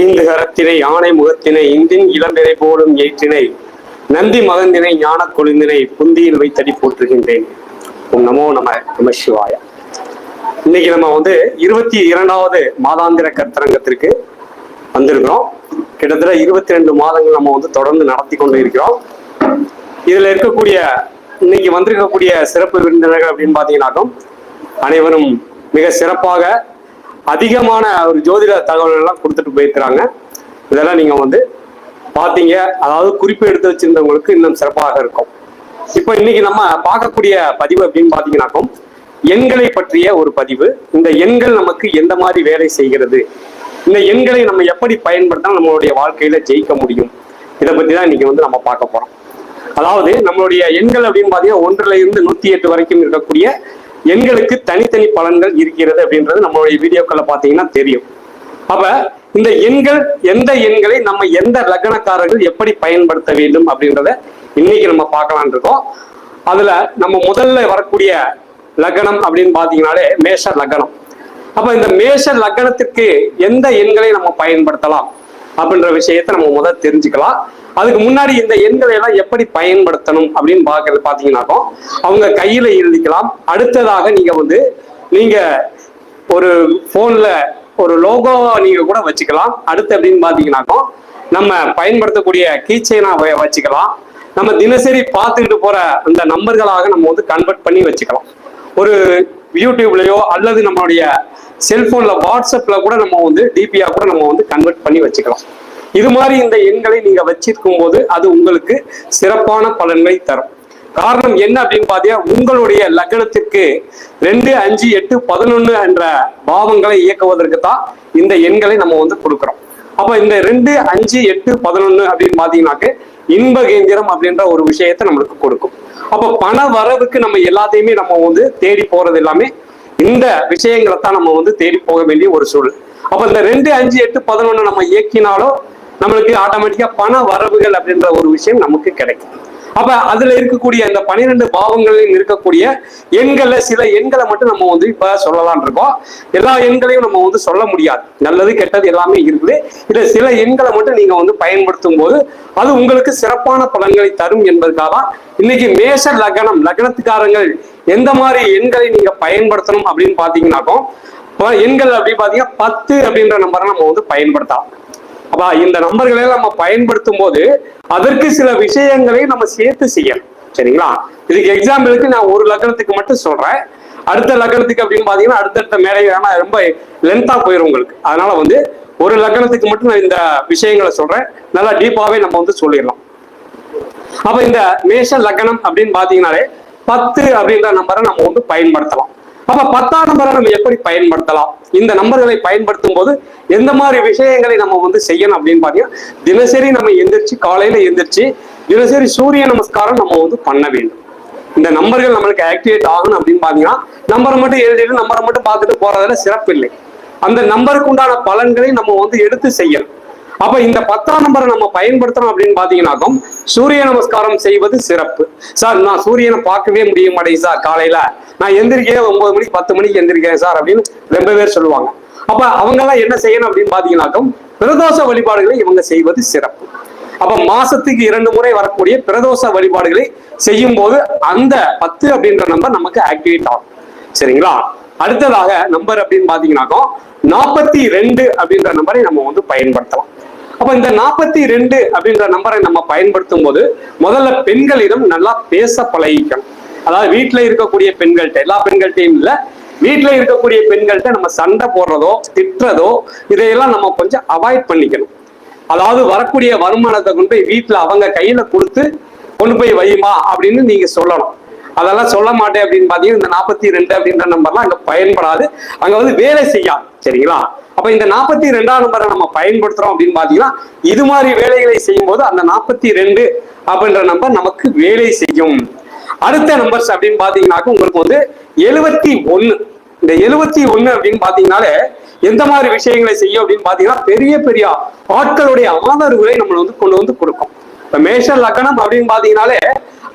ஐந்து கரத்தினை யானை முகத்தினை இந்தின் இளம்பிறை போலும் ஏற்றினை நந்தி மகந்தினை ஞான கொழுந்தினை புந்தியில் வைத்தடி போற்றுகின்றேன். உம் நமோ நம நம இன்னைக்கு நம்ம வந்து இருபத்தி இரண்டாவது மாதாந்திர கர்த்தரங்கத்திற்கு வந்திருக்கிறோம். கிட்டத்தட்ட இருபத்தி ரெண்டு மாதங்கள் நம்ம வந்து தொடர்ந்து நடத்தி கொண்டு இருக்கிறோம் இதுல இருக்கக்கூடிய இன்னைக்கு வந்திருக்கக்கூடிய சிறப்பு விருந்தினர்கள் அப்படின்னு பாத்தீங்கன்னாக்கும் அனைவரும் மிக சிறப்பாக அதிகமான ஒரு ஜோதிட தகவல் எல்லாம் கொடுத்துட்டு போயிருக்கிறாங்க. இதெல்லாம் நீங்க வந்து பாத்தீங்க அதாவது குறிப்பு எடுத்து வச்சிருந்தவங்களுக்கு இன்னும் சிறப்பாக இருக்கும். இப்போ இன்னைக்கு நம்ம பார்க்கக்கூடிய பதிவு அப்படின்னு பாத்தீங்கன்னாக்கும் எண்களை பற்றிய ஒரு பதிவு. இந்த எண்கள் நமக்கு எந்த மாதிரி வேலை செய்கிறது? இந்த எண்களை நம்ம எப்படி பயன்படுத்தினா நம்மளுடைய வாழ்க்கையில ஜெயிக்க முடியும்? இதை பத்தி தான் இன்னைக்கு வந்து நம்ம பார்க்க போறோம். அதாவது நம்மளுடைய எண்கள் அப்படின்னு பாத்தீங்கன்னா ஒன்றுல இருந்து நூத்தி எட்டு வரைக்கும் இருக்கக்கூடிய எண்களுக்கு தனித்தனி பலன்கள் இருக்கிறது அப்படின்றது நம்மளுடைய வீடியோக்களை பார்த்தீங்கன்னா தெரியும். அப்ப இந்த எண்கள் எந்த எண்களை நம்ம எந்த லக்னக்காரர்கள் எப்படி பயன்படுத்த வேண்டும் அப்படின்றத இன்னைக்கு நம்ம பார்க்கலாம்னு இருக்கோம். அதுல நம்ம முதல்ல வரக்கூடிய லக்னம் அப்படின்னு பாத்தீங்கன்னாலே மேஷ லக்னம். அப்ப இந்த மேஷ லக்னத்திற்கு எந்த எண்களை நம்ம பயன்படுத்தலாம்? அப்படின்ற விஷயத்தை நம்ம முதல் தெரிஞ்சுக்கலாம். அதுக்கு முன்னாடி இந்த எண்களை எல்லாம் எப்படி பயன்படுத்தணும் அப்படின்னு பாக்குறது பாத்தீங்கன்னாக்கோ அவங்க கையில எழுதிக்கலாம். அடுத்ததாக நீங்க வந்து நீங்க ஒரு போன்ல ஒரு லோகோ நீங்க கூட வச்சுக்கலாம். அடுத்து அப்படின்னு பாத்தீங்கன்னாக்கோ நம்ம பயன்படுத்தக்கூடிய கீச்சைனா வச்சுக்கலாம். நம்ம தினசரி பார்த்துக்கிட்டு போற அந்த நம்பர்களாக நம்ம வந்து கன்வெர்ட் பண்ணி வச்சுக்கலாம். ஒரு யூடியூப்லயோ அல்லது நம்மளுடைய செல்போன்ல வாட்ஸ்அப்ல கூட நம்ம வந்து டிபியா கூட நம்ம வந்து கன்வெர்ட் பண்ணி வச்சுக்கலாம். இது மாதிரி இந்த எண்களை நீங்க வச்சிருக்கும் போது அது உங்களுக்கு சிறப்பான பலன்களை தரும். காரணம் என்ன அப்படின்னு பார்த்தீங்கன்னா உங்களுடைய லக்னத்திற்கு ரெண்டு அஞ்சு எட்டு பதினொன்னு என்ற பாவங்களை இயக்குவதற்கு தான் இந்த எண்களை நம்ம வந்து கொடுக்குறோம். அப்ப இந்த ரெண்டு அஞ்சு எட்டு பதினொன்னு அப்படின்னு பாத்தீங்கன்னாக்க இன்ப கேந்திரம் அப்படின்ற ஒரு விஷயத்தை நம்மளுக்கு கொடுக்கும். அப்ப பண வரவுக்கு நம்ம எல்லாத்தையுமே நம்ம வந்து தேடி போறது எல்லாமே இந்த விஷயங்களை தான் நம்ம வந்து தேடி போக வேண்டிய ஒரு சூழல். அப்ப இந்த ரெண்டு அஞ்சு எட்டு பதினொன்னு நம்ம இயக்கினாலும் நம்மளுக்கு ஆட்டோமேட்டிக்கா பண வரவுகள் அப்படின்ற ஒரு விஷயம் நமக்கு கிடைக்கும். அப்ப அதுல இருக்கக்கூடிய அந்த பனிரெண்டு பாவங்களில் இருக்கக்கூடிய எண்கள்ல சில எண்களை மட்டும் நம்ம வந்து இப்ப சொல்லலாம்னு இருக்கோம். எல்லா எண்களையும் நம்ம வந்து சொல்ல முடியாது. நல்லது கெட்டது எல்லாமே இருக்குது. இதுல சில எண்களை மட்டும் நீங்க வந்து பயன்படுத்தும் போது அது உங்களுக்கு சிறப்பான பலன்களை தரும் என்பதற்காக இன்னைக்கு மேஷ லக்னம் லக்னத்துக்காரங்கள் எந்த மாதிரி எண்களை நீங்க பயன்படுத்தணும் அப்படின்னு பாத்தீங்கன்னாக்கும் எண்கள் அப்படின்னு பாத்தீங்கன்னா பத்து அப்படின்ற நம்பரை நம்ம வந்து பயன்படுத்தலாம். அப்ப இந்த நம்பர்களை நம்ம பயன்படுத்தும் போது அதற்கு சில விஷயங்களை நம்ம சேர்த்து செய்யணும். சரிங்களா? இதுக்கு எக்ஸாம்பிளுக்கு நான் ஒரு லக்னத்துக்கு மட்டும் சொல்றேன். அடுத்த லக்னத்துக்கு அப்படின்னு பாத்தீங்கன்னா அடுத்தடுத்த மேலே ஏன்னா ரொம்ப லென்த்தா போயிடும் உங்களுக்கு. அதனால வந்து ஒரு லக்னத்துக்கு மட்டும் நான் இந்த விஷயங்களை சொல்றேன். நல்லா டீப்பாவே நம்ம வந்து சொல்லிடலாம். அப்ப இந்த மேஷ லக்னம் அப்படின்னு பாத்தீங்கன்னாலே பத்து அப்படின்ற நம்பரை நம்ம வந்து பயன்படுத்தலாம். அப்ப பத்தாம் நம்பரை நம்ம எப்படி பயன்படுத்தலாம்? இந்த நம்பர்களை பயன்படுத்தும் போது எந்த மாதிரி விஷயங்களை நம்ம வந்து செய்யணும் அப்படின்னு பாத்தீங்கன்னா தினசரி நம்ம எந்திரிச்சு காலையில எந்திரிச்சு தினசரி சூரிய நமஸ்காரம் நம்ம வந்து பண்ண வேண்டும். இந்த நம்பர்கள் நம்மளுக்கு ஆக்டிவேட் ஆகணும் அப்படின்னு பாத்தீங்கன்னா நம்பரை மட்டும் எழுதிட்டு நம்பரை மட்டும் பார்த்துட்டு போறதுல சிறப்பு இல்லை அந்த நம்பருக்கு உண்டான பலன்களை நம்ம வந்து எடுத்து செய்யணும். அப்ப இந்த பத்தாம் நம்பரை நம்ம பயன்படுத்தணும் அப்படின்னு பாத்தீங்கன்னாக்கும் சூரிய நமஸ்காரம் செய்வது சிறப்பு. சார் நான் சூரியனை பார்க்கவே முடிய மாட்டேங்குது சார் காலையில. நான் எந்திரிக்கிறேன் ஒன்பது மணிக்கு பத்து மணிக்கு எந்திரிக்கிறேன் சார் அப்படின்னு ரொம்ப பேர் சொல்லுவாங்க. அப்ப அவங்க எல்லாம் என்ன செய்யணும் அப்படின்னு பாத்தீங்கன்னாக்கும் பிரதோஷ வழிபாடுகளை இவங்க செய்வது சிறப்பு. அப்ப மாசத்துக்கு இரண்டு முறை வரக்கூடிய பிரதோஷ வழிபாடுகளை செய்யும் போது அந்த பத்து அப்படின்ற நம்பர் நமக்கு ஆக்டிவேட் ஆகும். சரிங்களா? அடுத்ததாக நம்பர் அப்படின்னு பாத்தீங்கன்னாக்கும் நாற்பத்தி ரெண்டு அப்படின்ற நம்பரை நம்ம வந்து பயன்படுத்தலாம். அப்போ இந்த நாற்பத்தி ரெண்டு அப்படின்ற நம்பரை நம்ம பயன்படுத்தும் போது முதல்ல பெண்களிடம் நல்லா பேச பழகிக்கணும். அதாவது வீட்டில் இருக்கக்கூடிய பெண்கள்கிட்ட எல்லா பெண்கள்கிட்டையும் இல்லை வீட்டில் இருக்கக்கூடிய பெண்கள்கிட்ட நம்ம சண்டை போடுறதோ திட்டுறதோ இதையெல்லாம் நம்ம கொஞ்சம் அவாய்ட் பண்ணிக்கணும். அதாவது வரக்கூடிய வருமானத்தை கொண்டு போய் வீட்டில் அவங்க கையில கொடுத்து கொண்டு போய் வையுமா அப்படின்னு நீங்க சொல்லணும். அதெல்லாம் சொல்ல மாட்டேன் அப்படின்னு பாத்தீங்கன்னா இந்த நாற்பத்தி ரெண்டு அப்படின்ற நம்பர்லாம் அங்கே பயன்படாது. அங்க வந்து வேலை செய்யாது சரிங்களா? அப்ப இந்த நாற்பத்தி ரெண்டாம் நம்பரை நம்ம பயன்படுத்துறோம் அப்படின்னு பாத்தீங்கன்னா இது மாதிரி வேலைகளை செய்யும் போது அந்த நாற்பத்தி ரெண்டு அப்படின்ற நம்பர் நமக்கு வேலை செய்யும். அடுத்த நம்பர்ஸ் அப்படின்னு பாத்தீங்கன்னாக்க உங்களுக்கு வந்து எழுவத்தி ஒண்ணு இந்த எழுவத்தி ஒண்ணு அப்படின்னு பாத்தீங்கன்னாலே எந்த மாதிரி விஷயங்களை செய்யும் அப்படின்னு பாத்தீங்கன்னா பெரிய பெரிய ஆட்களுடைய ஆதரவுகளை நம்மளை வந்து கொண்டு வந்து கொடுக்கும். இப்ப மேஷ லக்கணம் அப்படின்னு பாத்தீங்கன்னாலே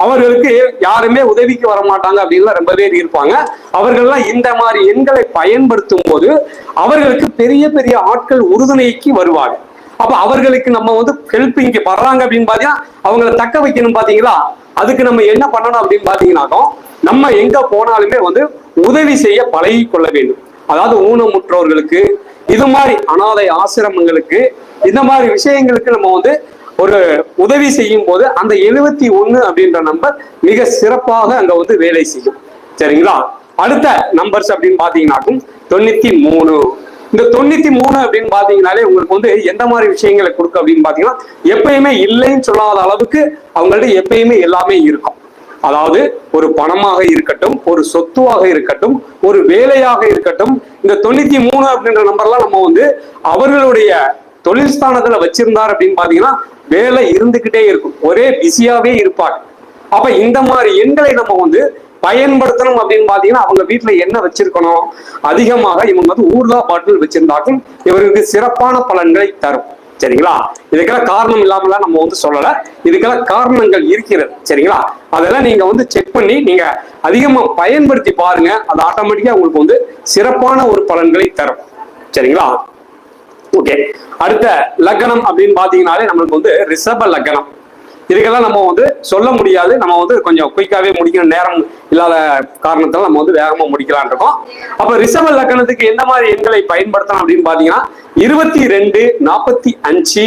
அவர்களுக்கு யாருமே உதவிக்கு வர மாட்டாங்க அப்படின்லாம் ரொம்ப பேர் இருப்பாங்க. அவர்கள்லாம் இந்த மாதிரி எண்களை பயன்படுத்தும் போது அவர்களுக்கு பெரிய பெரிய ஆட்கள் உறுதுணைக்கு வருவாங்க. அப்ப அவர்களுக்கு நம்ம வந்து ஹெல்ப் இங்க வர்றாங்க அப்படின்னு பாத்தீங்கன்னா அவங்கள தக்க வைக்கணும் பாத்தீங்களா? அதுக்கு நம்ம என்ன பண்ணணும் அப்படின்னு பாத்தீங்கன்னாக்கோ நம்ம எங்க போனாலுமே வந்து உதவி செய்ய பழகி கொள்ள வேண்டும். அதாவது ஊனமுற்றோர்களுக்கு இது மாதிரி அனாதை ஆசிரமங்களுக்கு இந்த மாதிரி விஷயங்களுக்கு நம்ம வந்து ஒரு உதவி செய்யும் போது அந்த எழுபத்தி ஒன்று அப்படின்ற நம்பர் மிக சிறப்பாக அங்க வந்து வேலை செய்யும். சரிங்களா? அடுத்த நம்பர்ஸ் அப்படின்னு பாத்தீங்கன்னாக்கும் தொண்ணூத்தி மூணு. இந்த தொண்ணூத்தி மூணு அப்படின்னு பாத்தீங்கன்னாலே உங்களுக்கு வந்து எந்த மாதிரி விஷயங்களை கொடுக்கும் அப்படின்னு பாத்தீங்கன்னா எப்பயுமே இல்லைன்னு சொல்லாத அளவுக்கு அவங்கள்ட்ட எப்பயுமே எல்லாமே இருக்கும். அதாவது ஒரு பணமாக இருக்கட்டும் ஒரு சொத்துவாக இருக்கட்டும் ஒரு வேலையாக இருக்கட்டும் இந்த தொண்ணூத்தி மூணு அப்படின்ற நம்பர்லாம் நம்ம வந்து அவர்களுடைய தொழில் ஸ்தானத்துல வச்சிருந்தார் அப்படின்னு பாத்தீங்கன்னா வேலை இருந்துகிட்டே இருக்கும். ஒரே பிஸியாவே இருப்பாங்க அப்ப இந்த மாதிரி எண்களை நம்ம வந்து பயன்படுத்தணும் அப்படின்னு பாத்தீங்கன்னா அவங்க வீட்டுல என்ன வச்சிருக்கணும்? அதிகமாக இவங்க வந்து ஊர்லா பாட்டில் வச்சிருந்தாக்கும் இவருக்கு சிறப்பான பலன்களை தரும். சரிங்களா? இதுக்கெல்லாம் காரணம் இல்லாமலாம் நம்ம வந்து சொல்லல. இதுக்கெல்லாம் காரணங்கள் இருக்கிறது. சரிங்களா? அதெல்லாம் நீங்க வந்து செக் பண்ணி நீங்க அதிகமா பயன்படுத்தி பாருங்க. அது ஆட்டோமேட்டிக்கா உங்களுக்கு வந்து சிறப்பான ஒரு பலன்களை தரும். சரிங்களா? ஓகே அடுத்த லக்னம் அப்படின்னு பாத்தீங்கன்னாலே நம்மளுக்கு வந்து ரிஷப லக்னம் இதுக்கெல்லாம் நம்ம வந்து சொல்ல முடியாது. நம்ம வந்து கொஞ்சம் குயிக்காவே முடிக்கிற நேரம் இல்லாத காரணத்தால நம்ம வந்து வேகமா முடிக்கலாம்னு இருக்கோம். அப்ப ரிஷப லக்னத்துக்கு எந்த மாதிரி எண்களை பயன்படுத்தலாம் அப்படின்னு பாத்தீங்கன்னா இருபத்தி ரெண்டு நாற்பத்தி அஞ்சு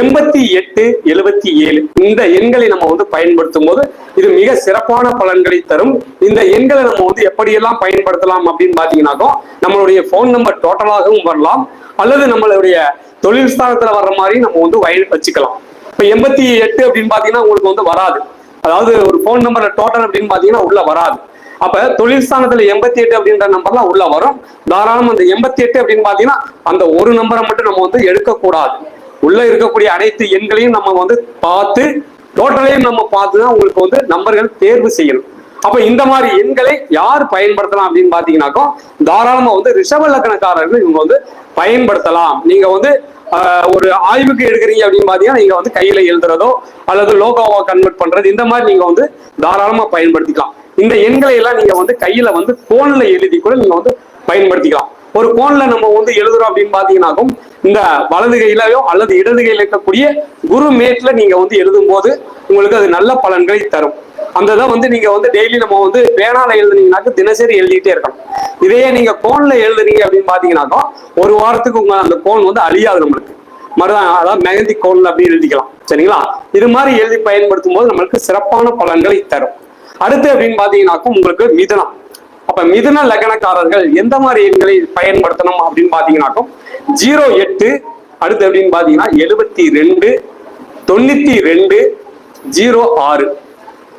எண்பத்தி எட்டு எழுபத்தி ஏழு. இந்த எண்களை நம்ம வந்து பயன்படுத்தும் போது இது மிக சிறப்பான பலன்களை தரும். இந்த எண்களை நம்ம வந்து எப்படியெல்லாம் பயன்படுத்தலாம் அப்படின்னு பாத்தீங்கன்னாக்கோ நம்மளுடைய போன் நம்பர் டோட்டலாகவும் வரலாம். அல்லது நம்மளுடைய தொழில் ஸ்தானத்துல வர்ற மாதிரி நம்ம வந்து வயல் வச்சுக்கலாம். இப்ப எண்பத்தி எட்டு அப்படின்னு பாத்தீங்கன்னா உங்களுக்கு வந்து வராது. அதாவது ஒரு போன் நம்பர் டோட்டல் அப்படின்னு பாத்தீங்கன்னா உள்ள வராது. அப்ப தொழில் ஸ்தானத்துல எண்பத்தி எட்டு அப்படின்ற நம்பர்லாம் உள்ள வரும். தாராளம் அந்த எண்பத்தி எட்டு அப்படின்னு பாத்தீங்கன்னா அந்த ஒரு நம்பரை மட்டும் நம்ம வந்து எடுக்கக்கூடாது. உள்ள இருக்கக்கூடிய அனைத்து எண்களையும் நம்ம வந்து பார்த்து டோட்டலையும் நம்ம பார்த்து தான் உங்களுக்கு வந்து நம்பர்கள் தேர்வு செய்யணும். அப்ப இந்த மாதிரி எண்களை யார் பயன்படுத்தலாம் அப்படின்னு பாத்தீங்கன்னாக்கோ தாராளமா வந்து ரிஷப லக்கணக்காரர்கள் இவங்க வந்து பயன்படுத்தலாம். நீங்க வந்து ஒரு ஆய்வுக்கு எடுக்கிறீங்க அப்படின்னு பாத்தீங்கன்னா நீங்க வந்து கையில எழுதுறதோ அல்லது லோகோவா கன்வெர்ட் பண்றது இந்த மாதிரி நீங்க வந்து தாராளமா பயன்படுத்திக்கலாம். இந்த எண்களை எல்லாம் நீங்க வந்து கையில வந்து போன்ல எழுதி கூட நீங்க வந்து பயன்படுத்திக்கலாம். ஒரு போன்ல நம்ம வந்து எழுதுறோம் அப்படின்னு பாத்தீங்கன்னாக்கும் இந்த வலது கையிலயோ அல்லது இடது கையில் இருக்கக்கூடிய குரு மேட்ல நீங்க வந்து எழுதும் போது உங்களுக்கு அது நல்ல பலன்களை தரும். அந்த இதை வந்து நீங்க வந்து டெய்லி நம்ம வந்து பேனால எழுதுனீங்கனாக்க தினசரி எழுதிட்டே இருக்கணும். இதையே நீங்க கோன்ல எழுதுறீங்க அப்படின்னு பாத்தீங்கன்னாக்கா ஒரு வாரத்துக்கு உங்க அந்த கோன் வந்து அழியாது நம்மளுக்கு. மறுதான் அதாவது மெகந்தி கோன்ல அப்படி எழுதிக்கலாம். சரிங்களா? இது மாதிரி எழுதி பயன்படுத்தும் போது நம்மளுக்கு சிறப்பான பலன்களை தரும். அடுத்து அப்படின்னு பாத்தீங்கன்னாக்கும் உங்களுக்கு மிதனம். அப்ப மிதன லக்னக்காரர்கள் எந்த மாதிரி எண்களை பயன்படுத்தணும் அப்படின்னு பாத்தீங்கன்னாக்கும் ஜீரோ எட்டு அடுத்து அப்படின்னு பாத்தீங்கன்னா எழுபத்தி ரெண்டு தொண்ணூத்தி ரெண்டு ஜீரோ ஆறு.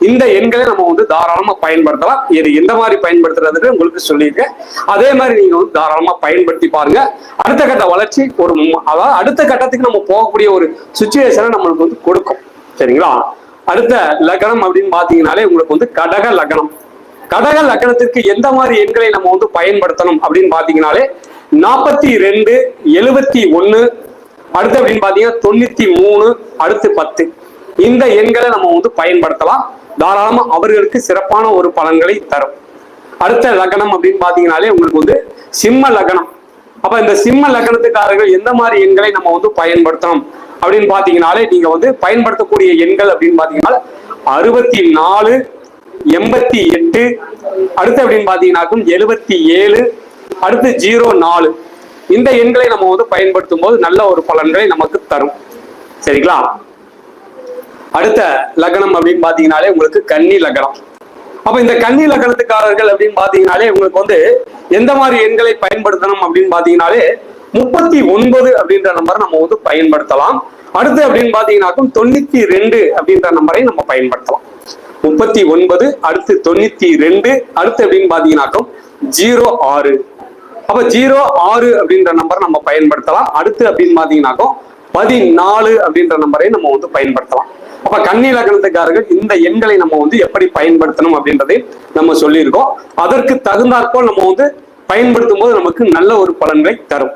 இந்த எண்களை நம்ம வந்து தாராளமா பயன்படுத்தலாம். இது எந்த மாதிரி பயன்படுத்துறதுன்னு உங்களுக்கு சொல்லியிருக்கேன். அதே மாதிரி நீங்க வந்து தாராளமா பயன்படுத்தி பாருங்க. அடுத்த கட்ட வளர்ச்சி ஒரு அதாவது அடுத்த கட்டத்துக்கு நம்ம போகக்கூடிய ஒரு சுச்சுவேஷனை நம்மளுக்கு வந்து கொடுக்கும். சரிங்களா? அடுத்த லக்னம் அப்படின்னு பாத்தீங்கன்னாலே உங்களுக்கு வந்து கடக லக்னம் கடக லக்னத்திற்கு எந்த மாதிரி எண்களை நம்ம வந்து பயன்படுத்தணும் அப்படின்னு பாத்தீங்கன்னாலே நாற்பத்தி ரெண்டு எழுபத்தி ஒன்று அடுத்து அப்படின்னு பார்த்தீங்கன்னா தொண்ணூற்றி மூணு அடுத்து பத்து. இந்த எண்களை நம்ம வந்து பயன்படுத்தலாம். தாராளமாக அவர்களுக்கு சிறப்பான ஒரு பலன்களை தரும். அடுத்த லக்னம் அப்படின்னு பார்த்தீங்கனாலே உங்களுக்கு வந்து சிம்ம லக்னம். அப்போ இந்த சிம்ம லக்னத்துக்காரர்கள் எந்த மாதிரி எண்களை நம்ம வந்து பயன்படுத்தணும் அப்படின்னு பார்த்தீங்கனாலே நீங்கள் வந்து பயன்படுத்தக்கூடிய எண்கள் அப்படின்னு பார்த்தீங்கன்னா அறுபத்தி நாலு எண்பத்தி எட்டு அடுத்து அப்படின்னு பார்த்தீங்கன்னாக்கும் எழுபத்தி ஏழு அடுத்து ஜீரோ நாலு. இந்த எண்களை நம்ம வந்து பயன்படுத்தும் போது நல்ல ஒரு பலன்களை நமக்கு தரும். சரிங்களா? அடுத்த லக்னம் அப்படின்னு பாத்தீங்கன்னாலே உங்களுக்கு கன்னி லக்னம். அப்ப இந்த கன்னி லக்னத்துக்காரர்கள் அப்படின்னு பாத்தீங்கன்னாலே உங்களுக்கு வந்து எந்த மாதிரி எண்களை பயன்படுத்தணும் அப்படின்னு பாத்தீங்கன்னாலே முப்பத்தி ஒன்பது அப்படின்ற நம்பரை நம்ம வந்து பயன்படுத்தலாம். அடுத்து அப்படின்னு பாத்தீங்கன்னாக்கும் தொண்ணூத்தி ரெண்டு அப்படின்ற நம்பரை நம்ம பயன்படுத்தலாம். முப்பத்தி ஒன்பது அடுத்து தொண்ணூத்தி ரெண்டு அடுத்து அப்படின்னு பாத்தீங்கன்னாக்கும் ஜீரோ ஆறு. அப்ப ஜீரோ ஆறு அப்படின்ற நம்பரை நம்ம பயன்படுத்தலாம். அடுத்து அப்படின்னு பாத்தீங்கன்னாக்கோ பதினாலு அப்படின்ற நம்பரை நம்ம வந்து பயன்படுத்தலாம். அப்ப கன்னி லக்னத்துக்காரர்கள் இந்த எண்களை நம்ம வந்து எப்படி பயன்படுத்தணும் அப்படின்றதை நம்ம சொல்லியிருக்கோம். அதற்கு தகுந்தாற்போல் நம்ம வந்து பயன்படுத்தும் போது நமக்கு நல்ல ஒரு பலன்களை தரும்.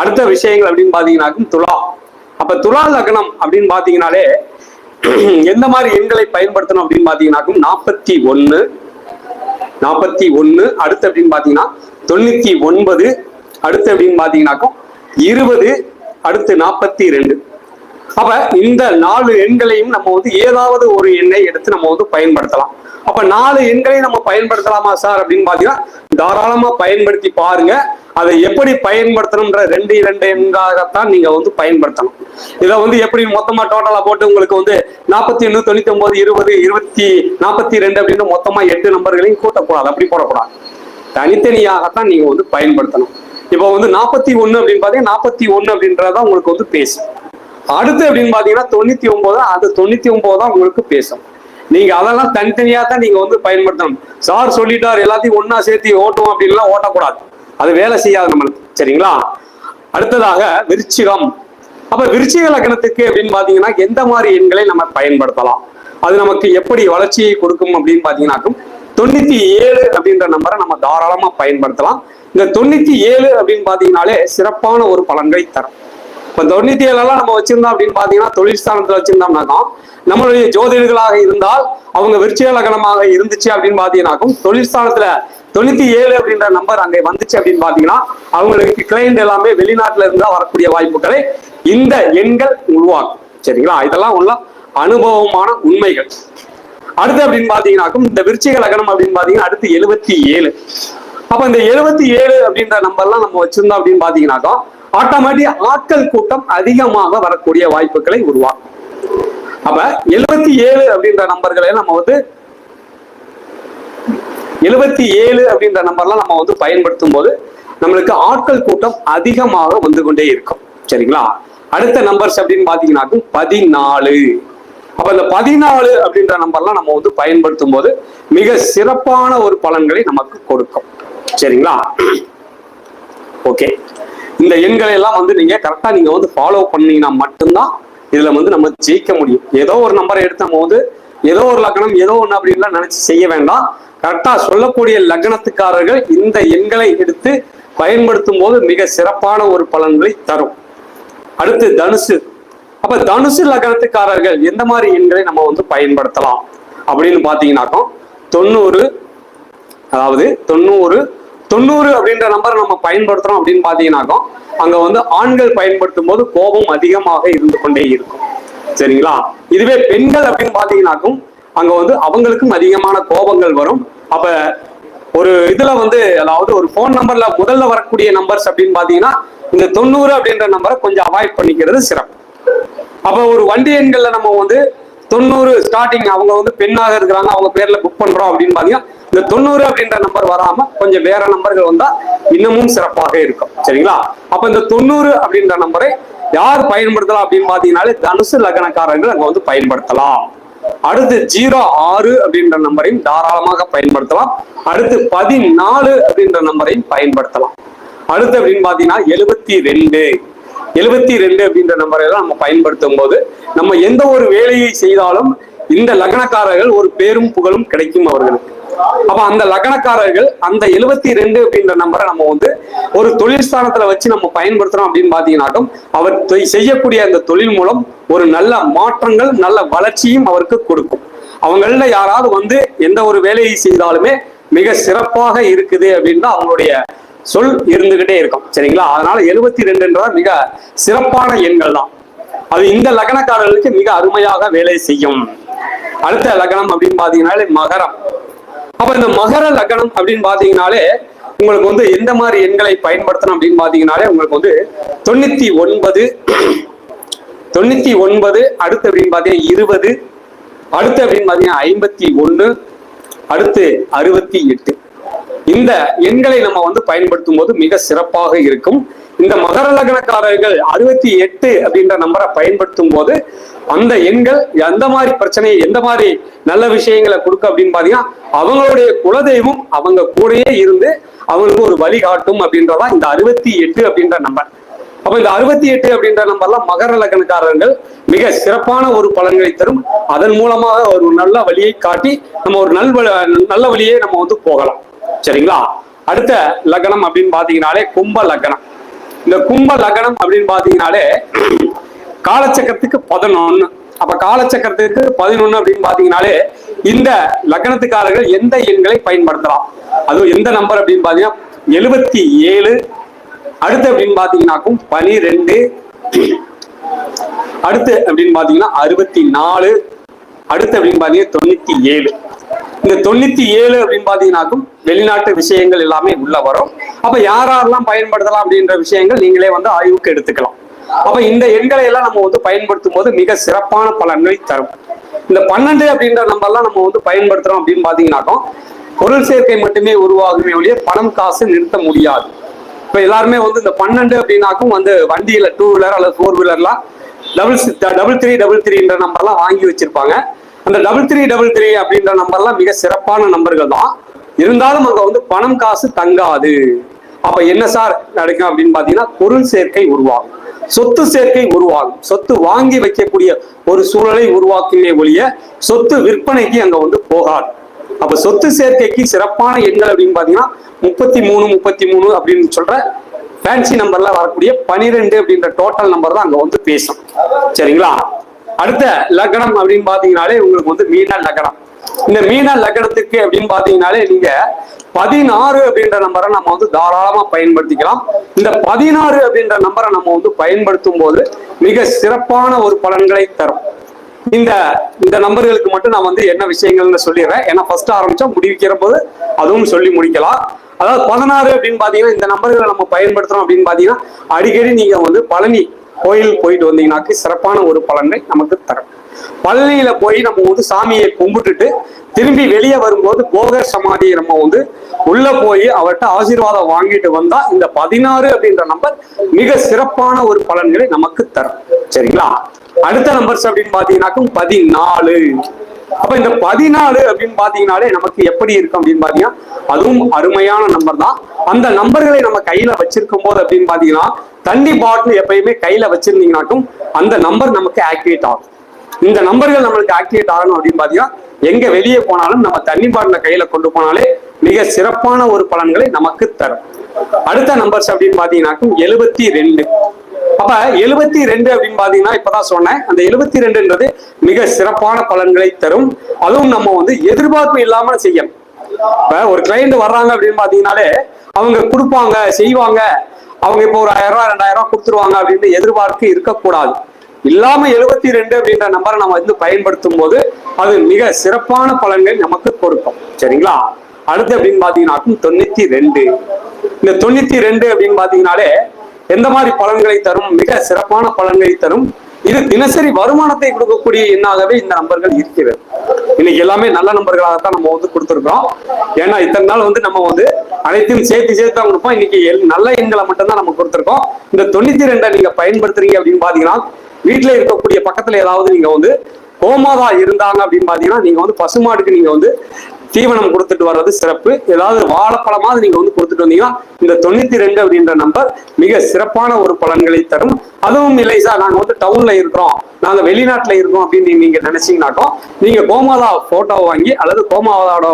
அடுத்த விஷயங்கள் அப்படின்னு பாத்தீங்கன்னாக்கும் துலா. அப்ப துலா லக்னம் அப்படின்னு பாத்தீங்கன்னாலே எந்த மாதிரி எண்களை பயன்படுத்தணும் அப்படின்னு பாத்தீங்கன்னாக்கும் நாற்பத்தி ஒன்னு நாற்பத்தி ஒன்னு அடுத்து அப்படின்னு பாத்தீங்கன்னா தொண்ணூத்தி ஒன்பது அடுத்து அப்படின்னு பாத்தீங்கன்னாக்கும் இருபது அடுத்து நாற்பத்தி ரெண்டு. அப்ப இந்த நாலு எண்களையும் நம்ம வந்து ஏதாவது ஒரு எண்ணை எடுத்து நம்ம வந்து பயன்படுத்தலாம். அப்ப நாலு எண்களை நம்ம பயன்படுத்தலாமா சார் அப்படின்னு பாத்தீங்கன்னா தாராளமா பயன்படுத்தி பாருங்க. அதை எப்படி பயன்படுத்தணும்ன்ற ரெண்டு இரண்டு எண்காகத்தான் நீங்க வந்து பயன்படுத்தணும். இதை வந்து எப்படி மொத்தமா டோட்டலா போட்டு உங்களுக்கு வந்து நாற்பத்தி ஒண்ணு தொண்ணூத்தி ஒன்பது இருபது இருபத்தி நாற்பத்தி ரெண்டு அப்படின்னு மொத்தமா எட்டு நம்பர்களையும் கூட்டக்கூடாது. அப்படி போடக்கூடாது. தனித்தனியாகத்தான் நீங்க வந்து பயன்படுத்தணும். இப்போ வந்து நாற்பத்தி ஒன்று அப்படின்னு பாத்தீங்கன்னா நாற்பத்தி ஒண்ணு அப்படின்றதான் உங்களுக்கு வந்து பேசும். அடுத்து அப்படின்னு பாத்தீங்கன்னா தொண்ணூத்தி ஒம்பது அது தொண்ணூத்தி ஒன்பது தான் உங்களுக்கு பேசும். நீங்க அதெல்லாம் தனித்தனியா தான் நீங்க வந்து பயன்படுத்தணும். சார் சொல்லிட்டார் எல்லாத்தையும் ஒண்ணா சேர்த்து ஓட்டுவோம் அப்படின்லாம் ஓட்டக்கூடாது. அது வேலை செய்யாது நம்மளுக்கு. சரிங்களா? அடுத்ததாக விருச்சிகம். அப்ப விருச்சிக லக்னத்துக்கு அப்படின்னு பாத்தீங்கன்னா எந்த மாதிரி எண்களை நம்ம பயன்படுத்தலாம்? அது நமக்கு எப்படி வளர்ச்சியை கொடுக்கும் அப்படின்னு பாத்தீங்கன்னாக்கும் தொண்ணூத்தி ஏழு அப்படின்ற நம்பரை நம்ம தாராளமா பயன்படுத்தலாம். இந்த தொண்ணூத்தி ஏழு அப்படின்னு பாத்தீங்கன்னாலே சிறப்பான ஒரு பலன்களை தரும். இப்ப தொண்ணூத்தி ஏழெல்லாம் நம்ம வச்சிருந்தோம் அப்படின்னு பாத்தீங்கன்னா தொழில் ஸ்தானத்துல வச்சிருந்தோம்னாக்கா நம்மளுடைய ஜோதிடர்களாக இருந்தால் அவங்க விருச்சிக லக்னமாக இருந்துச்சு அப்படின்னு பாத்தீங்கன்னாக்கும் தொழில் ஸ்தானத்துல தொண்ணூத்தி ஏழு அப்படின்ற நம்பர் அங்கே வந்துச்சு அப்படின்னு பாத்தீங்கன்னா அவங்களுக்கு கிளைண்ட் எல்லாமே வெளிநாட்டுல இருந்தா வரக்கூடிய வாய்ப்புகளை இந்த எண்கள் உருவாக்கும். சரிங்களா? இதெல்லாம் உள்ள அனுபவமான உண்மைகள். அடுத்து அப்படின்னு பாத்தீங்கன்னாக்கும் இந்த விருச்சிக லக்னம் அப்படின்னு பாத்தீங்கன்னா அடுத்து எழுபத்தி ஏழு. அப்ப இந்த எழுபத்தி ஏழு அப்படின்ற நம்பர்லாம் நம்ம வச்சிருந்தோம் அப்படின்னு பாத்தீங்கன்னாக்கா ஆட்டோமேட்டிக் ஆட்கள் கூட்டம் அதிகமாக வரக்கூடிய வாய்ப்புகளை உருவாக்கும் அப்ப எழுபத்தி ஏழு அப்படின்ற நம்பர்களை நம்ம வந்து எழுபத்தி ஏழு அப்படின்ற நம்பர்லாம் நம்ம வந்து பயன்படுத்தும் போது நம்மளுக்கு ஆட்கள் கூட்டம் அதிகமாக வந்து கொண்டே இருக்கும். சரிங்களா? அடுத்த நம்பர்ஸ் அப்படின்னு பாத்தீங்கன்னாக்கும் பதினாலு. அப்ப இந்த பதினாலு அப்படின்ற நம்பர்லாம் நம்ம வந்து பயன்படுத்தும் போது மிக சிறப்பான ஒரு பலன்களை நமக்கு கொடுக்கும். சரிங்களா? ஓகே. இந்த எண்களை எல்லாம் வந்து நீங்க கரெக்டா நீங்க வந்து ஃபாலோ பண்ணீங்கன்னா மட்டும்தான் இதுல வந்து நம்ம ஜெயிக்க முடியும். ஏதோ ஒரு நம்பரை எடுத்த போது ஏதோ ஒரு லக்னம் ஏதோ ஒண்ணு அப்படின்லாம் நினைச்சு செய்ய வேண்டாம். கரெக்டா சொல்லக்கூடிய லக்னத்துக்காரர்கள் இந்த எண்களை எடுத்து பயன்படுத்தும் போது மிக சிறப்பான ஒரு பலன்களை தரும். அடுத்து தனுசு. அப்ப தனுசு லக்னத்துக்காரர்கள் எந்த மாதிரி எண்களை நம்ம வந்து பயன்படுத்தலாம் அப்படின்னு பாத்தீங்கன்னாக்கா தொண்ணூறு அதாவது தொண்ணூறு தொண்ணூறு அப்படின்ற நம்பர் நம்ம பயன்படுத்துறோம் அப்படின்னு பாத்தீங்கன்னாக்கா அங்க வந்து ஆண்கள் பயன்படுத்தும் போது கோபம் அதிகமாக இருந்து கொண்டே இருக்கும். சரிங்களா? இதுவே பெண்கள் அப்படின்னு பாத்தீங்கன்னாக்கும் அங்க வந்து அவங்களுக்கும் அதிகமான கோபங்கள் வரும். அப்ப ஒரு இதுல வந்து அதாவது ஒரு போன் நம்பர்ல முதல்ல வரக்கூடிய நம்பர்ஸ் அப்படின்னு பாத்தீங்கன்னா இந்த தொண்ணூறு அப்படின்ற நம்பரை கொஞ்சம் அவாய்ட் பண்ணிக்கிறது சிறப்பு. அப்ப ஒரு வண்டி எண்கள்ல நம்ம வந்து தொண்ணூறு ஸ்டார்டிங் அவங்க வந்து பெண்ணாக இருக்கிறாங்க அவங்க பேர்ல புக் பண்றோம் அப்படின்னு பாத்தீங்கன்னா இந்த தொண்ணூறு அப்படின்ற நம்பர் வராம கொஞ்சம் வேற நம்பர்கள் வந்தா இன்னமும் சிறப்பாக இருக்கும். சரிங்களா? அப்ப இந்த தொண்ணூறு அப்படின்ற நம்பரை யார் பயன்படுத்தலாம் அப்படின்னு பாத்தீங்கன்னாலே தனுசு லக்னக்காரர்கள் அங்க வந்து பயன்படுத்தலாம். அடுத்து ஜீரோ ஆறு அப்படின்ற நம்பரையும் தாராளமாக பயன்படுத்தலாம். அடுத்து பதினாலு அப்படின்ற நம்பரையும் பயன்படுத்தலாம். அடுத்து அப்படின்னு பாத்தீங்கன்னா எழுபத்தி ரெண்டு. எழுபத்தி ரெண்டு அப்படின்ற நம்பரை எல்லாம் நம்ம பயன்படுத்தும் போது நம்ம எந்த ஒரு வேலையை செய்தாலும் இந்த லக்னக்காரர்கள் ஒரு பேரும் புகழும் கிடைக்கும் அவர்களுக்கு. அப்ப அந்த லக்னக்காரர்கள் அந்த எழுபத்தி ரெண்டு அப்படின்ற நம்பரை நம்ம வந்து ஒரு தொழில் ஸ்தானத்துல வச்சு நம்ம பயன்படுத்துறோம் அப்படின்னு பாத்தீங்கன்னாக்கும் அவர் தொய்- செய்யக்கூடிய அந்த தொழில் மூலம் ஒரு நல்ல மாற்றங்கள் நல்ல வளர்ச்சியும் அவருக்கு கொடுக்கும். அவங்கள யாராவது வந்து எந்த ஒரு வேலையை செய்தாலுமே மிக சிறப்பாக இருக்குது அப்படின்னு தான் அவங்களுடைய சொல் இருந்துகிட்டே இருக்கும் சரிங்களா? அதனால எழுபத்தி ரெண்டுன்றதா மிக சிறப்பான எண்கள் தான். அது இந்த லக்னக்காரர்களுக்கு மிக அருமையாக வேலை செய்யும். அடுத்த லக்னம் அப்படின்னு பாத்தீங்கன்னாலே மகரம். அப்ப இந்த மகர லக்னம் அப்படின்னு பாத்தீங்கன்னாலே உங்களுக்கு வந்து எந்த மாதிரி எண்களை பயன்படுத்தணும் அப்படின்னு பாத்தீங்கன்னாலே உங்களுக்கு வந்து தொண்ணூத்தி ஒன்பது தொண்ணூத்தி ஒன்பது அடுத்து அப்படின்னு பாத்தீங்கன்னா இருபது அடுத்து அப்படின்னு பாத்தீங்கன்னா ஐம்பத்தி ஒண்ணு அடுத்து அறுபத்தி எட்டு. இந்த எண்களை நம்ம வந்து பயன்படுத்தும் போது மிக சிறப்பாக இருக்கும். இந்த மகர லக்னக்காரர்கள் அறுபத்தி எட்டு அப்படின்ற நம்பரை பயன்படுத்தும் போது அந்த எண்கள் எந்த மாதிரி பிரச்சனையை எந்த மாதிரி நல்ல விஷயங்களை கொடுக்க அப்படின்னு பாத்தீங்கன்னா அவங்களுடைய குலதெய்வம் அவங்க கூடயே இருந்து அவங்களுக்கு ஒரு வழிகாட்டும் அப்படின்றதா இந்த அறுபத்தி எட்டு அப்படின்ற நம்பர். அப்ப இந்த அறுபத்தி எட்டு அப்படின்ற நம்பர்லாம் மகர லக்னக்காரர்கள் மிக சிறப்பான ஒரு பலன்களை தரும். அதன் மூலமாக ஒரு நல்ல வழியை காட்டி நம்ம ஒரு நல் நல்ல வழியே நம்ம வந்து போகலாம். சரிங்களா? அடுத்த லக்னம் அப்படின்னு பாத்தீங்கன்னாலே கும்ப லக்னம். இந்த கும்ப லக்னம் அப்படின்னு பாத்தீங்கன்னாலே காலச்சக்கரத்துக்கு பதினொன்னு. அப்ப காலச்சக்கரத்துக்கு பதினொன்னு அப்படின்னு பாத்தீங்கன்னாலே இந்த லக்னத்துக்காரர்கள் எந்த எண்களை பயன்படுத்தலாம்? அதுவும் எந்த நம்பர் அப்படின்னு பாத்தீங்கன்னா எழுபத்தி ஏழு. அடுத்து அப்படின்னு பாத்தீங்கன்னாக்கும் பனிரெண்டு. அடுத்து அப்படின்னு பாத்தீங்கன்னா அறுபத்தி நாலு. அடுத்து அப்படின்னு பார்த்தீங்கன்னா தொண்ணூத்தி ஏழு. இந்த தொண்ணூத்தி ஏழு அப்படின்னு பாத்தீங்கன்னாக்கும் வெளிநாட்டு விஷயங்கள் எல்லாமே உள்ள வரும். அப்ப யாரெல்லாம் பயன்படுத்தலாம் அப்படின்ற விஷயங்கள் நீங்களே வந்து ஆய்வுக்கு எடுத்துக்கலாம். அப்ப இந்த எண்களை எல்லாம் நம்ம வந்து பயன்படுத்தும் போது மிக சிறப்பான பலன்களை தரும். இந்த பன்னெண்டு அப்படின்ற நம்பர்லாம் நம்ம வந்து பயன்படுத்துறோம் அப்படின்னு பாத்தீங்கன்னாக்கும் பொருள் சேர்க்கை மட்டுமே உருவாகுமே ஒழிய பணம் காசு நிறுத்த முடியாது. இப்ப எல்லாருமே வந்து இந்த பன்னெண்டு அப்படின்னாக்கும் வந்து வண்டியில டூ வீலர் அல்லது ஃபோர் வீலர்லாம் டபுள் டபுள் த்ரீ டபுள் த்ரீன்ற நம்பர்லாம் வாங்கி வச்சிருப்பாங்க. அந்த டபுள் த்ரீ டபுள் த்ரீ அப்படின்ற நம்பர்லாம் மிக சிறப்பான நம்பர்கள் தான். இருந்தாலும் அங்கே வந்து பணம் காசு தங்காது. அப்ப என்ன சார் நடக்கும் அப்படின்னு பாத்தீங்கன்னா பொருள் சேர்க்கை உருவாகும். சொத்து சேர்க்கை உருவாகும். சொத்து வாங்கி வைக்கக்கூடிய ஒரு சூழலை உருவாக்குமே ஒழிய சொத்து விற்பனைக்கு அங்க வந்து போகாது. அப்ப சொத்து சேர்க்கைக்கு சிறப்பான எண்கள் அப்படின்னு பாத்தீங்கன்னா முப்பத்தி மூணு முப்பத்தி மூணு அப்படின்னு சொல்ற ஃபேன்சி நம்பர்ல வரக்கூடிய பனிரெண்டு அப்படின்ற டோட்டல் நம்பர் தான் அங்க வந்து பேசும். சரிங்களா? அடுத்த லக்னம் அப்படின்னு பாத்தீங்கன்னாலே உங்களுக்கு வந்து மீன லக்னம் இந்த மீன லக்னத்துக்கு அப்படின்னு பாத்தீங்கன்னாலே நீங்க பதினாறு அப்படின்ற நம்பரை நம்ம வந்து தாராளமா பயன்படுத்திக்கலாம். இந்த பதினாறு அப்படின்ற நம்பரை நம்ம வந்து பயன்படுத்தும் போது மிக சிறப்பான ஒரு பலன்களை தரும். இந்த இந்த நம்பர்களுக்கு மட்டும் நான் வந்து என்ன விஷயங்கள்னு சொல்லிடுறேன். ஏன்னா ஃபர்ஸ்ட் ஆரம்பிச்சா முடிவிக்கிற போது அதுவும் சொல்லி முடிக்கலாம். அதாவது பதினாறு அப்படின்னு பாத்தீங்கன்னா இந்த நம்பர்களை நம்ம பயன்படுத்துறோம் அப்படின்னு பாத்தீங்கன்னா அடிக்கடி நீங்க வந்து பழனி கோயில் போயிட்டு வந்தீங்கன்னாக்கு சிறப்பான ஒரு பலனை நமக்கு தரும். பழனியில போய் நம்ம வந்து சாமியை கும்பிட்டுட்டு திரும்பி வெளியே வரும்போது போகர் சமாதியை நம்ம வந்து உள்ள போய் அவர்கிட்ட ஆசீர்வாதம் வாங்கிட்டு வந்தா இந்த பதினாறு அப்படின்ற நம்பர் மிக சிறப்பான ஒரு பலன்களை நமக்கு தரும். சரிங்களா? அடுத்த நம்பர்ஸ் அப்படின்னு பாத்தீங்கன்னாக்கும் பதினாலு. அப்ப இந்த பதினாலு அப்படின்னு பாத்தீங்கன்னாலே நமக்கு எப்படி இருக்கும் அப்படின்னு பாத்தீங்கன்னா அதுவும் அருமையான நம்பர் தான். அந்த நம்பர்களை நம்ம கையில வச்சிருக்கும் போது அப்படின்னு பாத்தீங்கன்னா தண்ணி பாட்டில் எப்பயுமே கையில வச்சிருந்தீங்கன்னாக்கும் அந்த நம்பர் நமக்கு ஆக்டிவேட் ஆகும். இந்த நம்பர்கள் நம்மளுக்கு ஆக்டிவேட் ஆகணும் அப்படின்னு பாத்தீங்கன்னா எங்க வெளியே போனாலும் நம்ம தண்ணி பாட்டில கையில கொண்டு போனாலே மிக சிறப்பான ஒரு பலன்களை நமக்கு தரும். அடுத்த நம்பர்ஸ் அப்படின்னு பாத்தீங்கன்னாக்கும் எழுபத்தி ரெண்டு. அப்ப எழுபத்தி ரெண்டு அப்படின்னு பாத்தீங்கன்னா இப்பதான் சொன்னேன். அந்த எழுபத்தி ரெண்டுன்றது மிக சிறப்பான பலன்களை தரும். அதுவும் நம்ம வந்து எதிர்பார்ப்பு இல்லாம செய்யும். இப்ப ஒரு கிளைண்ட் வர்றாங்க அப்படின்னு பாத்தீங்கன்னாலே அவங்க கொடுப்பாங்க செய்வாங்க. அவங்க இப்போ ஒரு ஆயிரம் ரூபாய் ரெண்டாயிரம் ரூபாய் கொடுத்துருவாங்க அப்படின்னு எதிர்பார்ப்பு இருக்கக்கூடாது. இல்லாம எழுபத்தி ரெண்டு அப்படின்ற நம்பரை நம்ம வந்து பயன்படுத்தும் போது அது மிக சிறப்பான பலன்கள் நமக்கு கொடுக்கும். சரிங்களா? அடுத்து அப்படின்னு பாத்தீங்கன்னாக்கும் தொண்ணூத்தி ரெண்டு இந்த தொண்ணூத்தி ரெண்டு அப்படின்னு பாத்தீங்கன்னாலே எந்த மாதிரி பலன்களை தரும்? மிக சிறப்பான பலன்களை தரும். இது தினசரி வருமானத்தை கொடுக்கக்கூடிய எண்ணாகவே இந்த நம்பர்கள் இருக்கிறது. இன்னைக்கு எல்லாமே நல்ல நம்பர்களாகத்தான் நம்ம வந்து கொடுத்துருக்கோம் ஏன்னா இத்தனை நாள் வந்து நம்ம வந்து அனைத்தையும் சேர்த்து சேர்த்து தான் கொடுப்போம். இன்னைக்கு நல்ல எண்களை மட்டும்தான் நம்ம கொடுத்துருக்கோம். இந்த தொண்ணூத்தி ரெண்டை நீங்க பயன்படுத்துறீங்க அப்படின்னு பாத்தீங்கன்னா வீட்டுல இருக்கக்கூடிய பக்கத்துல ஏதாவது நீங்க வந்து கோமாதா இருந்தாங்க அப்படின்னு பாத்தீங்கன்னா நீங்க வந்து பசுமாடுக்கு நீங்க வந்து தீவனம் கொடுத்துட்டு வர்றது சிறப்பு. ஏதாவது வாழைப்பழமாவது நீங்க வந்து கொடுத்துட்டு வந்தீங்கன்னா இந்த தொண்ணூத்தி ரெண்டு அப்படின்ற நம்பர் மிக சிறப்பான ஒரு பலன்களை தரும். அதுவும் இல்லை சார் நாங்க வந்து டவுன்ல இருக்கிறோம். நாங்க வெளிநாட்டுல இருக்கோம் அப்படின்னு நீங்க நினைச்சீங்கன்னாக்கும் நீங்க கோமாதா போட்டோ வாங்கி அல்லது கோமாதாவோட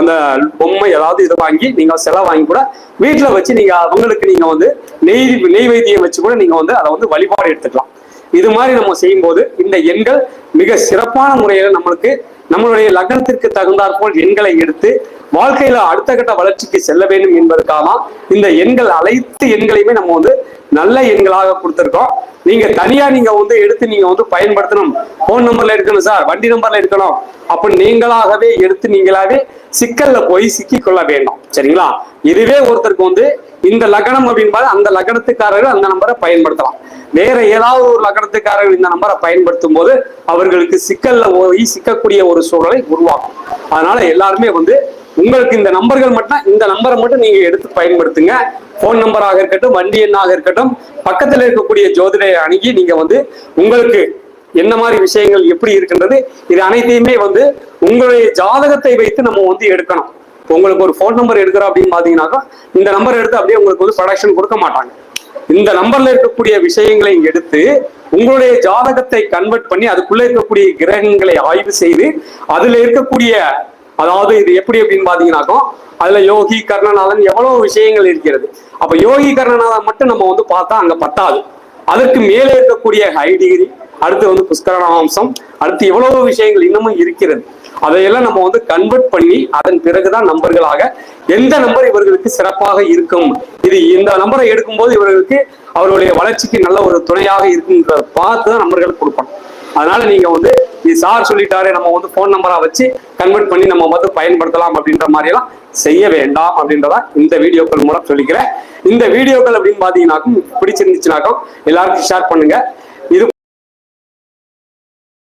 அந்த பொம்மை ஏதாவது இதை வாங்கி நீங்க செலவு வாங்கி கூட வீட்டுல வச்சு நீங்க அவங்களுக்கு நீங்க வந்து நெய் நெய் வைத்தியம் வச்சு கூட நீங்க வந்து அதை வந்து வழிபாடு எடுத்துக்கலாம். இது மாதிரி நம்ம செய்யும்போது இந்த எண்கள் மிக சிறப்பான முறையில நம்மளுக்கு நம்மளுடைய லக்னத்திற்கு தகுந்தாற்போல் எண்களை எடுத்து வாழ்க்கையில அடுத்த கட்ட வளர்ச்சிக்கு செல்ல வேண்டும் என்பதற்காக இந்த எண்கள் அனைத்து எண்களையுமே நம்ம வந்து நல்ல எண்களாக கொடுத்துருக்கோம். நீங்க தனியா நீங்க வந்து எடுத்து நீங்க வந்து பயன்படுத்தணும். போன் நம்பர்ல எடுக்கணும் சார் வண்டி நம்பர்ல எடுக்கணும். அப்ப நீங்களாகவே எடுத்து நீங்களாவே சிக்கல்ல போய் சிக்கி கொள்ள வேண்டாம். சரிங்களா? இதுவே ஒருத்தருக்கு வந்து இந்த லக்னம் அப்படின்பாரு அந்த லக்னத்துக்காரர்கள் அந்த நம்பரை பயன்படுத்தலாம். வேற ஏதாவது ஒரு லக்னத்துக்காரர்கள் இந்த நம்பரை பயன்படுத்தும் போது அவர்களுக்கு சிக்கல்ல போய் சிக்கக்கூடிய ஒரு சூழலை உருவாக்கும். அதனால எல்லாருமே வந்து உங்களுக்கு இந்த நம்பர்கள் மட்டும் இந்த நம்பரை மட்டும் நீங்க எடுத்து பயன்படுத்துங்க. போன் நம்பராக இருக்கட்டும் வண்டி எண்ணாக இருக்கட்டும் பக்கத்தில் இருக்கக்கூடிய ஜோதிடரை அணுகி நீங்க வந்து உங்களுக்கு என்ன மாதிரி விஷயங்கள் எப்படி இருக்கின்றது இது அனைத்தையுமே வந்து உங்களுடைய ஜாதகத்தை வைத்து நம்ம வந்து எடுக்கணும். உங்களுக்கு ஒரு ஃபோன் நம்பர் எடுக்கிறோம் அப்படின்னு பாத்தீங்கன்னாக்கா இந்த நம்பர் எடுத்து அப்படியே உங்களுக்கு வந்து ப்ரொடக்ஷன் கொடுக்க மாட்டாங்க. இந்த நம்பர்ல இருக்கக்கூடிய விஷயங்களை எடுத்து உங்களுடைய ஜாதகத்தை கன்வெர்ட் பண்ணி அதுக்குள்ள இருக்கக்கூடிய கிரகங்களை ஆய்வு செய்து அதுல இருக்கக்கூடிய அதாவது இது எப்படி அப்படின்னு பாத்தீங்கன்னாக்கோ அதுல யோகி கர்ணநாதன் எவ்வளவு விஷயங்கள் இருக்கிறது. அப்ப யோகி கர்ணநாதன் மட்டும் நம்ம வந்து பார்த்தா அங்க பத்தாது. அதற்கு மேலே இருக்கக்கூடிய ஹை டிகிரி அடுத்து வந்து புஷ்கரணாம்சம் அடுத்து எவ்வளவு விஷயங்கள் இன்னமும் இருக்கிறது. அதையெல்லாம் நம்ம வந்து கன்வெர்ட் பண்ணி அதன் பிறகுதான் நம்பர்களாக எந்த நம்பர் இவர்களுக்கு சிறப்பாக இருக்கும்? இது இந்த நம்பரை எடுக்கும்போது இவர்களுக்கு அவருடைய வளர்ச்சிக்கு நல்ல ஒரு துணையாக இருக்குன்றத பார்த்து தான் நம்பர்கள் கொடுப்போம் அதனால நீங்க வந்து சார் சொல்லிட்டாரு நம்ம வந்து ஃபோன் நம்பரா வச்சு கன்வெர்ட் பண்ணி நம்ம வந்து பயன்படுத்தலாம் அப்படின்ற மாதிரி எல்லாம் செய்ய வேண்டாம் அப்படின்றத இந்த வீடியோக்கள் மூலம் சொல்லிக்கிறேன். இந்த வீடியோக்கள் அப்படின்னு பாத்தீங்கன்னாக்கும் பிடிச்சிருந்துச்சுனாக்கும் எல்லாருக்கும் ஷேர் பண்ணுங்க.